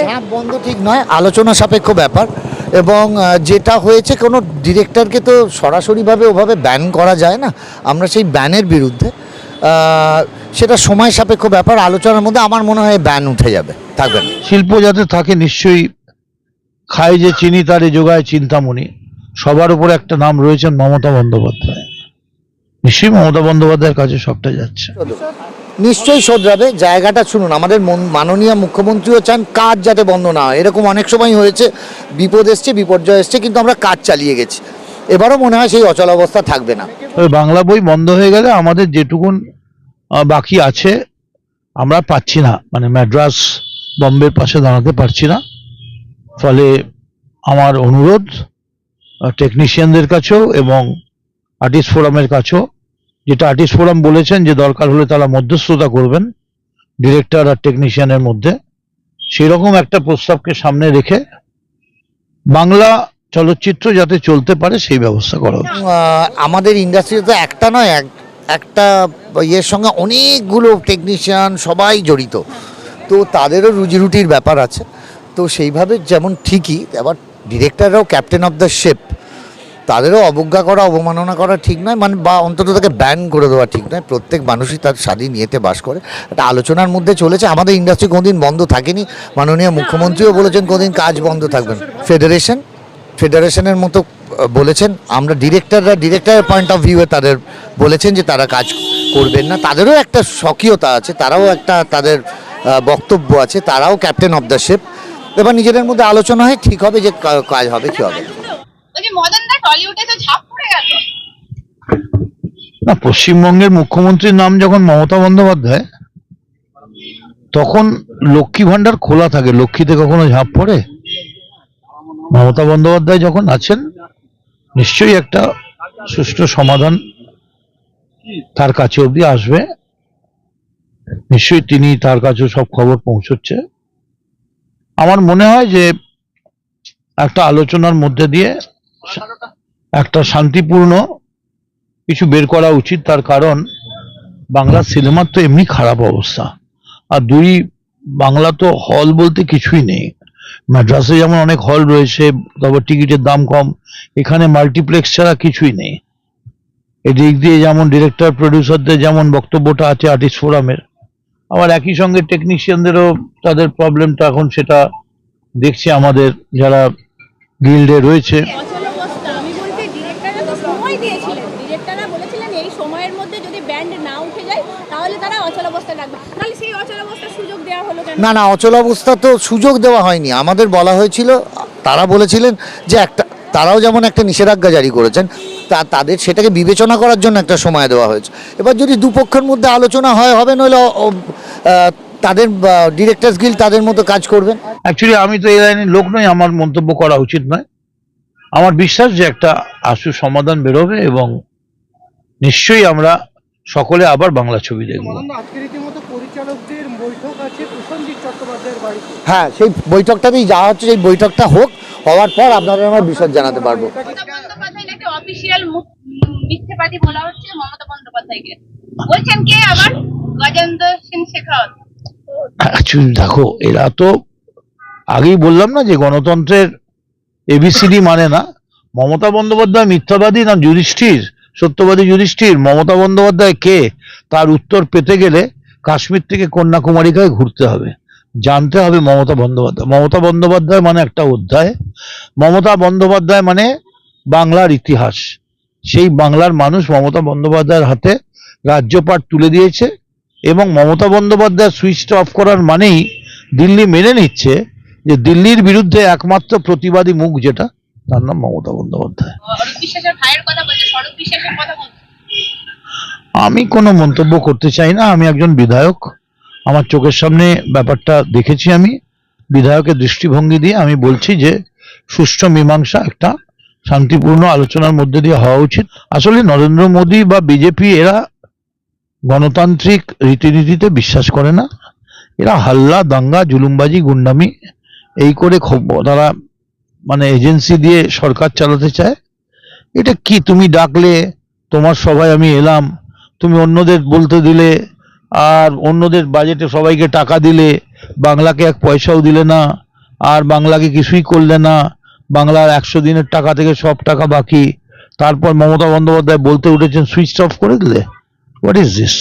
ঝাঁপ বন্ধ ঠিক নয়, আলোচনা সাপেক্ষ ব্যাপার। এবং যেটা হয়েছে, কোনো ডিরেক্টরকে তো সরাসরিভাবে ওভাবে ব্যান করা যায় না। আমরা সেই ব্যানের বিরুদ্ধে সেটা সময় সাপেক্ষ ব্যাপার। আলোচনার মধ্যে আমার মনে হয় ব্যান উঠে যাবে। থাকবে শিল্প যাতে থাকে, নিশ্চয়ই খায় যে চিনি, তারে যোগায় চিন্তামণি। সবার উপরে একটা নাম রয়েছেন মমতা বন্দ্যোপাধ্যায়। নিশ্চয়ই মমতা বন্দ্যোপাধ্যায়ের কাছে সবটা যাচ্ছে। নিশ্চয়ই শোধরাবে জায়গাটা শুনুন আমাদের মন- মাননীয় মুখ্যমন্ত্রীও চান কাজ যাতে বন্ধ না হয়। এরকম অনেক সময় হয়েছে বিপদ এসছে বিপর্যয় এসছে কিন্তু আমরা কাজ চালিয়ে গেছি। এবারও মনে হয় সেই অচল অবস্থা থাকবে না। তবে বাংলা বই বন্ধ হয়ে গেলে আমাদের যেটুকুন বাকি আছে আমরা পাচ্ছি না। মানে ম্যাড্রাস বম্বের পাশে দাঁড়াতে পারছি না। ফলে আমার অনুরোধ টেকনিশিয়ানদের কাছেও এবং আর্টিস্ট ফোরামের কাছেও, যেটা আর্টিস্ট ফোরাম বলেছেন যে দরকার হলে তারা মধ্যস্থতা করবেন ডিরেক্টর আর টেকনিশিয়ানের মধ্যে। সেই রকম একটা প্রস্তাবকে সামনে রেখে বাংলা চলচ্চিত্র যাতে চলতে পারে সেই ব্যবস্থা করা। আমাদের ইন্ডাস্ট্রিতে তো একটা নয়, এক, একটা ইয়ের সঙ্গে অনেকগুলো টেকনিশিয়ান সবাই জড়িত। তো তাদেরও রুজি রুটির ব্যাপার আছে। তো সেইভাবে যেমন ঠিকই আবার ডিরেক্টররাও ক্যাপ্টেন অফ দ্য শিপ তাদেরও অবজ্ঞা করা অবমাননা করা ঠিক নয় মানে বা অন্তত তাকে ব্যান করে দেওয়া ঠিক নয়। প্রত্যেক মানুষই তার স্বাধীন ইয়েতে বাস করে। একটা আলোচনার মধ্যে চলেছে আমাদের ইন্ডাস্ট্রি কোনোদিন বন্ধ থাকেনি। মাননীয় মুখ্যমন্ত্রীও বলেছেন কোনোদিন কাজ বন্ধ থাকবে না। ফেডারেশন ফেডারেশনের মতো বলেছেন আমরা ডিরেক্টররা ডিরেক্টরের পয়েন্ট অফ ভিউয়ে তাদের বলেছেন যে তারা কাজ করবেন না। তাদেরও একটা স্বকীয়তা আছে তারাও একটা তাদের বক্তব্য আছে তারাও ক্যাপ্টেন অফ দ্য শিপ এবার নিজেদের মধ্যে আলোচনা হয় ঠিক হবে যে কাজ হবে কী হবে। না, পশ্চিমবঙ্গের মুখ্যমন্ত্রীর নাম যখন মমতা বন্দ্যোপাধ্যায়, তখন লক্ষ্মী ভান্ডার খোলা থাকে। লক্ষ্মীতে কখনো ঝাঁপ পড়ে? মমতা বন্দ্যোপাধ্যায় যখন আছেন, নিশ্চয়ই একটা সুষ্ঠু সমাধান তার কাছে অবধি আসবে। নিশ্চয়ই তিনি তার কাছে সব খবর পৌঁছচ্ছে। আমার মনে হয় যে একটা আলোচনার মধ্যে দিয়ে একটা শান্তিপূর্ণ কিছু বের করা উচিত তার কারণ বাংলা সিনেমার তো এমনি খারাপ অবস্থা। আর দুই বাংলা তো হল বলতে কিছুই নেই। মাদ্রাসে যেমন অনেক হল রয়েছে তারপর টিকিটের দাম কম এখানে মাল্টিপ্লেক্স ছাড়া কিছুই নেই। এদিক দিয়ে যেমন ডিরেক্টর প্রডিউসারদের যেমন বক্তব্যটা আছে আর্টিস্ট ফোরামের আবার একই সঙ্গে টেকনিশিয়ানদেরও তাদের প্রবলেমটা এখন সেটা দেখছি আমাদের যারা গিল্ডে রয়েছে অচলাবস্থা আমি বলছি ডিরেক্টররা তো সময় দিয়েছিলেন ডিরেক্টররা বলেছিলেন এই সময়ের মধ্যে যদি ব্যান্ড না উঠে যায় তাহলে তারা অচলাবস্থা রাখবে তাহলে সেই অচলাবস্থার সুযোগ দেওয়া হলো কেন? না না অচল অবস্থা তো সুযোগ দেওয়া হয়নি। আমাদের বলা হয়েছিল তারা বলেছিলেন যে একটা তারাও যেমন একটা নিষেধাজ্ঞা জারি করেছেন তা তাদের সেটাকে বিবেচনা করার জন্য একটা সময় দেওয়া হয়েছে। এবার যদি দুপক্ষের মধ্যে আলোচনা হয় হবে নইলে তাদের ডিরেক্টরস গিল তাদের মতো কাজ করবেন। অ্যাকচুয়ালি আমি তো এই লাইনের লোক নই আমার মন্তব্য করা উচিত নয়। আমার বিশ্বাস যে একটা আশু সমাধান বেরোবে এবং নিশ্চয়ই আমরা সকলে আবার বাংলা ছবি দেখব। মদনদা আজকে রীতিমতো পরিচালকদের বৈঠক আছে প্রসেনজিৎ চট্টোপাধ্যায়ের বাড়িতে। হ্যাঁ সেই বৈঠকটাতেই যাওয়া হচ্ছে সেই বৈঠকটা হোক হওয়ার পর আপনাদের আমরা বিশদ জানাতে পারব। মমতা বন্দ্যোপাধ্যায় নাকি অফিসিয়াল মিথ্যেবাদী বলা হচ্ছে মমতা বন্দ্যোপাধ্যায়কে। বলছেন কে আবার? গজেন্দ্র সিং শেখাওয়াত। অ্যাকচুয়ালি দেখো এরা তো আগেই বললাম না যে গণতন্ত্রের এবিসিডি মানে না। মমতা বন্দ্যোপাধ্যায় মিথ্যাবাদী না যুধিষ্ঠির? সত্যবাদী যুধিষ্ঠির মমতা বন্দ্যোপাধ্যায় কে? তার উত্তর পেতে গেলে কাশ্মীর থেকে কন্যাকুমারিকায় ঘুরতে হবে। জানতে হবে মমতা বন্দ্যোপাধ্যায়। মমতা বন্দ্যোপাধ্যায় মানে একটা অধ্যায়। মমতা বন্দ্যোপাধ্যায় মানে বাংলার ইতিহাস। সেই বাংলার মানুষ মমতা বন্দ্যোপাধ্যায়ের হাতে রাজ্যপাট তুলে দিয়েছে এবং মমতা বন্দ্যোপাধ্যায় সুইচটা অফ করার মানেই দিল্লি মেনে নিচ্ছে যে দিল্লির বিরুদ্ধে একমাত্র প্রতিবাদী মুখ যেটা তার নাম মমতা বন্দ্যোপাধ্যায়। আমি কোনো মন্তব্য করতে চাই না আমি একজন বিধায়ক। আমার চোখের সামনে ব্যাপারটা দেখেছি আমি বিধায়কের দৃষ্টিভঙ্গি দিয়ে আমি বলছি যে সুষ্ঠু মীমাংসা একটা শান্তিপূর্ণ আলোচনার মধ্যে দিয়ে হওয়া উচিত। আসলে নরেন্দ্র মোদী বা বিজেপি এরা গণতান্ত্রিক রীতিনীতিতে বিশ্বাস করে না। এরা হাল্লা দাঙ্গা জুলুমবাজি গুন্ডামি এই করে তারা মানে এজেন্সি দিয়ে সরকার চালাতে চায়? এটা কি? তুমি ডাকলে, তোমার সবাই আমি এলাম, তুমি অন্যদের বলতে দিলে, আর অন্যদের বাজেটে সবাইকে টাকা দিলে, বাংলাকে এক পয়সাও দিলে না, আর বাংলাকে কিছুই করলে না, বাংলার একশো দিনের টাকা থেকে সব টাকা বাকি। তারপর মমতা বন্দ্যোপাধ্যায় বলতে উঠেছেন সুইচ অফ করে দিলে? What is this